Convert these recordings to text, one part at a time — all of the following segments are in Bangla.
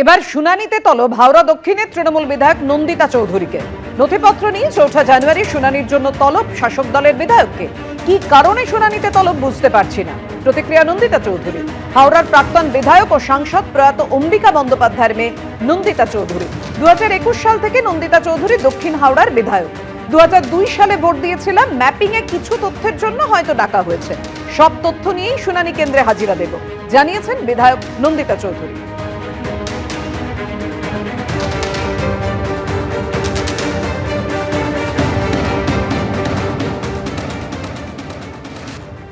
এবার শুনানিতে তলব হাওড়া দক্ষিণের তৃণমূল বিধায়ক নন্দিতা চৌধুরীকে। নথিপত্র নিয়ে চৌঠা জানুয়ারি শুনানির জন্য তলব শাসক দলের বিধায়ককে। কি কারণে শুনানিতে তলব বুঝতে পারছি না? প্রতিক্রিয়া নন্দিতা চৌধুরী। হাওড়ার প্রাক্তন বিধায়ক ও সাংসদ প্রয়াত অম্বিকা বন্দ্যোপাধ্যায়ের মেয়ে নন্দিতা চৌধুরী। দু হাজার একুশ সাল থেকে নন্দিতা চৌধুরী দক্ষিণ হাওড়ার বিধায়ক। দু হাজার দুই সালে ভোট দিয়েছিলাম, ম্যাপিং এ কিছু তথ্যের জন্য হয়তো ডাকা হয়েছে। সব তথ্য নিয়েই শুনানি কেন্দ্রে হাজিরা দেব। জানিয়েছেন বিধায়ক নন্দিতা চৌধুরী।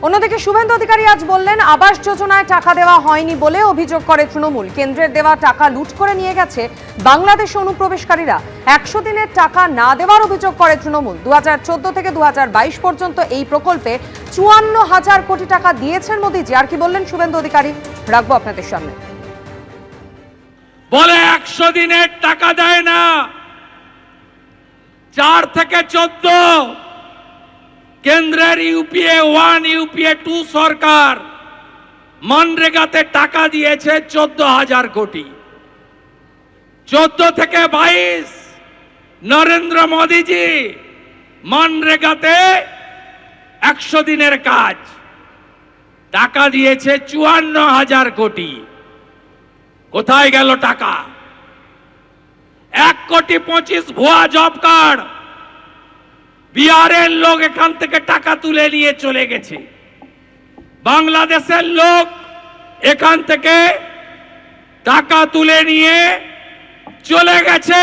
অন্যদিকে শুভেন্দু অধিকারী আজ বললেন, আবাস যোজনায় টাকা দেওয়া হয়নি বলে অভিযোগ করে তৃণমূল। কেন্দ্রের দেওয়া টাকা লুট করে নিয়ে গেছে বাংলাদেশ অনুপ্রবেশকারীরা। একশো দিনের টাকা না দেওয়ার অভিযোগ করে তৃণমূল। দু হাজার চোদ্দ থেকে দু হাজার বাইশ পর্যন্ত এই প্রকল্পে চুয়ান্ন হাজার কোটি টাকা দিয়েছেন মোদীজি। আর কি বললেন শুভেন্দু অধিকারী? রাখব আপনাদের সামনে। বলে একশো দিনের টাকা দেয় না। চার থেকে চোদ্দ কেন্দ্রের ইউপিএ ওয়ান, ইউপিএ টু সরকার মনরেগাতে টাকা দিয়েছে চোদ্দ হাজার কোটি। চোদ্দ থেকে বাইশ নরেন্দ্র মোদীজি মনরেগাতে একশো দিনের কাজ। টাকা দিয়েছে চুয়ান্ন হাজার কোটি। কোথায় গেল টাকা? এক কোটি পঁচিশ ভুয়া জব কার্ড। বিহারের লোক এখান থেকে টাকা তুলে নিয়ে চলে গেছে। বাংলাদেশের লোক এখান থেকে টাকা তুলে নিয়ে চলে গেছে।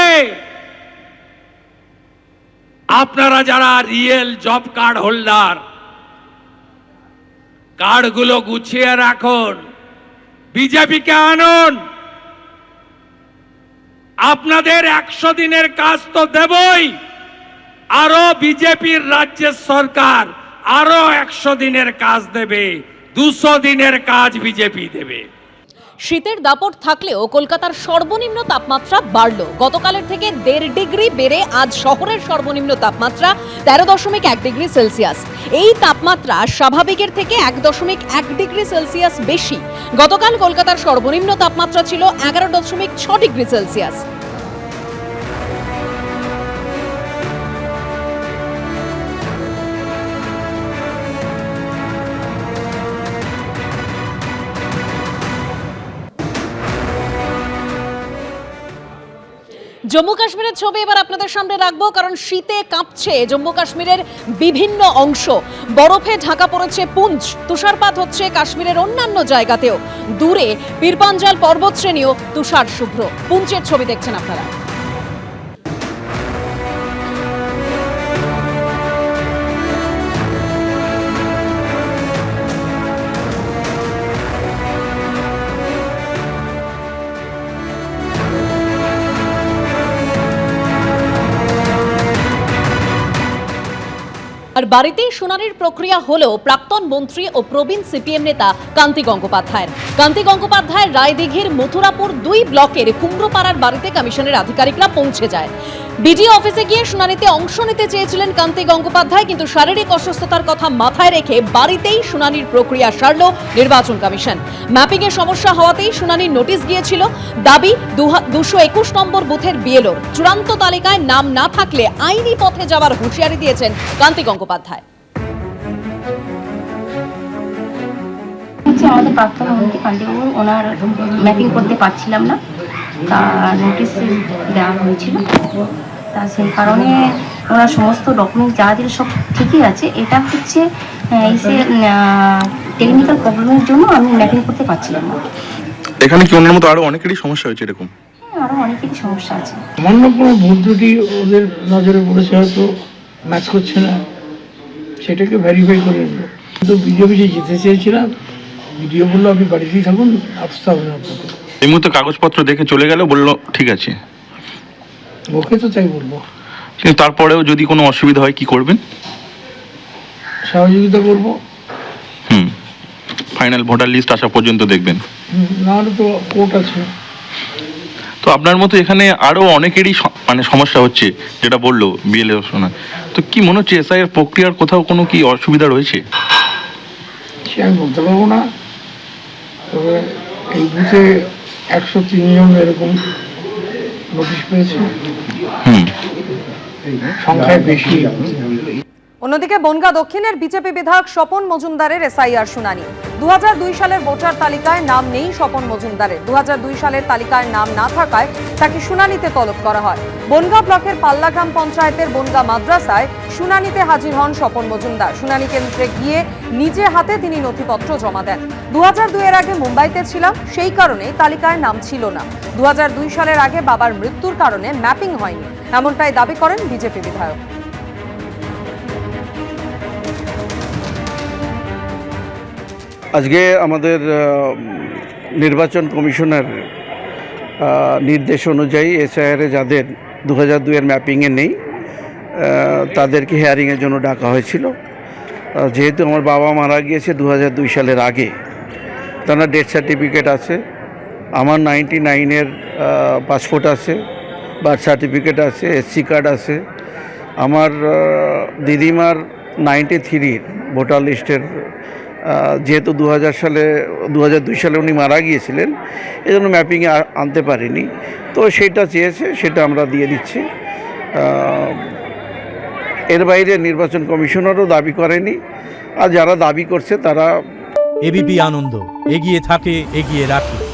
আপনারা যারা রিয়েল জব কার্ড হোল্ডার কার্ডগুলো গুছিয়ে রাখুন, বিজেপিকে আনুন। আপনাদের একশো দিনের কাজ তো দেবই। আরও বিজেপির রাজ্যের সরকার আরও একশো দিনের কাজ দেবে, দুশো দিনের কাজ বিজেপি দেবে। শীতের দাপট থাকলেও কলকাতার সর্বনিম্ন তাপমাত্রা বাড়ল। গতকালের থেকে দেড় ডিগ্রি বেড়ে আজ শহরের সর্বনিম্ন তাপমাত্রা তেরো দশমিক এক ডিগ্রি সেলসিয়াস। এই তাপমাত্রা স্বাভাবিকের থেকে এক দশমিক এক ডিগ্রি সেলসিয়াস বেশি। গতকাল কলকাতার সর্বনিম্ন তাপমাত্রা ছিল এগারো দশমিক ছ ডিগ্রি সেলসিয়াস। জম্মু কাশ্মীরের ছবি এবার আপনাদের সামনে রাখব, কারণ শীতে কাঁপছে জম্মু কাশ্মীরের বিভিন্ন অংশ। বরফে ঢাকা পড়েছে পুঞ্জ, তুষারপাত হচ্ছে কাশ্মীরের অন্যান্য জায়গাতেও। দূরে, পীরপাঞ্জাল পর্বতশ্রেণীও তুষার শুভ্র পুঞ্চের ছবি দেখছেন আপনারা। আর বাড়িতেই শুনানির প্রক্রিয়া হলেও প্রাক্তন মন্ত্রী ও প্রবীণ সিপিএম নেতা কান্তি গঙ্গোপাধ্যায়ের। কান্তি গঙ্গোপাধ্যায়ের রায়দিঘির মথুরাপুর দুই ব্লকের কুমড়োপাড়ার বাড়িতে কমিশনের আধিকারিকরা পৌঁছে যায়। বিডিও অফিসে গিয়ে শুনানিতে অংশ নিতে চেয়েছিলেন কান্তি গঙ্গোপাধ্যায়, কিন্তু শারীরিক অসুস্থতার কথা মাথায় রেখে বাড়িতেই শুনানির প্রক্রিয়া সারল নির্বাচন কমিশন। ম্যাপিং এর সমস্যা হওয়াতেই শুনানির নোটিশ গিয়েছিল। দাবি দুশো একুশ নম্বর বুথের বিএলওর। চূড়ান্ত তালিকায় নাম না থাকলে আইনি পথে যাওয়ার হুঁশিয়ারি দিয়েছেন কান্তি গঙ্গোপাধ্যায়। আমাদের প্রাক্তন মন্ত্রী পান্ডেবাবু ওনার ম্যাপিং করতে পারছিলাম না। তা নোটিশ দেওয়া হয়েছিল। তা সেই কারণে ওনার সমস্ত ডকুমেন্ট যা দিল সব ঠিকই আছে। এটা হচ্ছে এই যে টেকনিক্যাল প্রবলেমের জন্য আমি ম্যাপিং করতে পারছিলাম না। এখানে কি অন্যের মতো আরও অনেকেরই সমস্যা হয়েছে এরকম? হ্যাঁ আরও অনেকেরই সমস্যা আছে। সামান্য কোনো ভুল ত্রুটি ওদের নজরে পড়েছে হয়তো ম্যাচ করছে না। সেটাকে ভেরিফাই করে নিল। কিন্তু বিজেপি যে যেতে চেয়েছিলাম ভিডিও বলল আপনি বাড়িতেই থাকুন আসতে হবে না আপনাকে। এই মুহূর্তে কাগজপত্র দেখে চলে গেল বলল ঠিক আছে। ওকে তো তাই বলব। কিন্তু তারপরেও যদি কোনো অসুবিধা হয় কি করবেন? সহযোগিতা করব। হুম ফাইনাল ভোটার লিস্ট আসা পর্যন্ত দেখবেন। নাহলে তো কোর্ট আছে। তো আপনার মতো এখানে আরও অনেকেরই মানে সমস্যা হচ্ছে যেটা বলল বিএলএ শোনা তো কি মনে হচ্ছে এসআইয়ের প্রক্রিয়ার কোথাও কোনো কি অসুবিধা রয়েছে? সে আমি বলতে পারব না। তবে এই বুথে একশো তিনজন এরকম নোটিশ পেয়েছে। সংখ্যায় বেশি। অন্যদিকে বনগা দক্ষিণের বিজেপি বিধায়ক স্বপন মজুমদারের এসআইআর শুনানি। দু হাজার দুই সালের ভোটার তালিকায় নাম নেই স্বপন মজুমদারের। দু হাজার দুই সালের তালিকায় নাম না থাকায় তাকে শুনানিতে তলব করা হয়। বনগা ব্লকের পাল্লা গ্রাম পঞ্চায়েতের বনগা মাদ্রাসায় শুনানিতে হাজির হন স্বপন মজুমদার। শুনানি কেন্দ্রে গিয়ে নিজে হাতে তিনি নথিপত্র জমা দেন। দুহাজার দুই এর আগে মুম্বাইতে ছিলাম, সেই কারণে তালিকায় নাম ছিল না। দু হাজার দুই সালের আগে বাবার মৃত্যুর কারণে ম্যাপিং হয়নি। এমনটাই দাবি করেন বিজেপি বিধায়ক। আজকে আমাদের নির্বাচন কমিশনের নির্দেশ অনুযায়ী এসআইআরে যাদের দু হাজার দুইয়ের ম্যাপিংয়ে নেই তাদেরকে হেয়ারিংয়ের জন্য ডাকা হয়েছিল। যেহেতু আমার বাবা মারা গিয়েছে দু দুই সালের আগে, তার ডেথ সার্টিফিকেট আছে, আমার নাইনটি নাইনের পাসপোর্ট আছে বার্থ সার্টিফিকেট আছে এসসি কার্ড আছে, আমার দিদিমার নাইনটি থ্রির ভোটার লিস্টের যেহেতু দু হাজার সালে দু হাজার দুই সালে উনি মারা গিয়েছিলেন এই জন্য ম্যাপিংয়ে আনতে পারিনি। তো সেটা চেয়েছে, সেটা আমরা দিয়ে দিচ্ছি। এর বাইরে নির্বাচন কমিশনারও দাবি করেনি। আর যারা দাবি করছে, তারা এবিপি আনন্দ, এগিয়ে থাকে, এগিয়ে রাখে।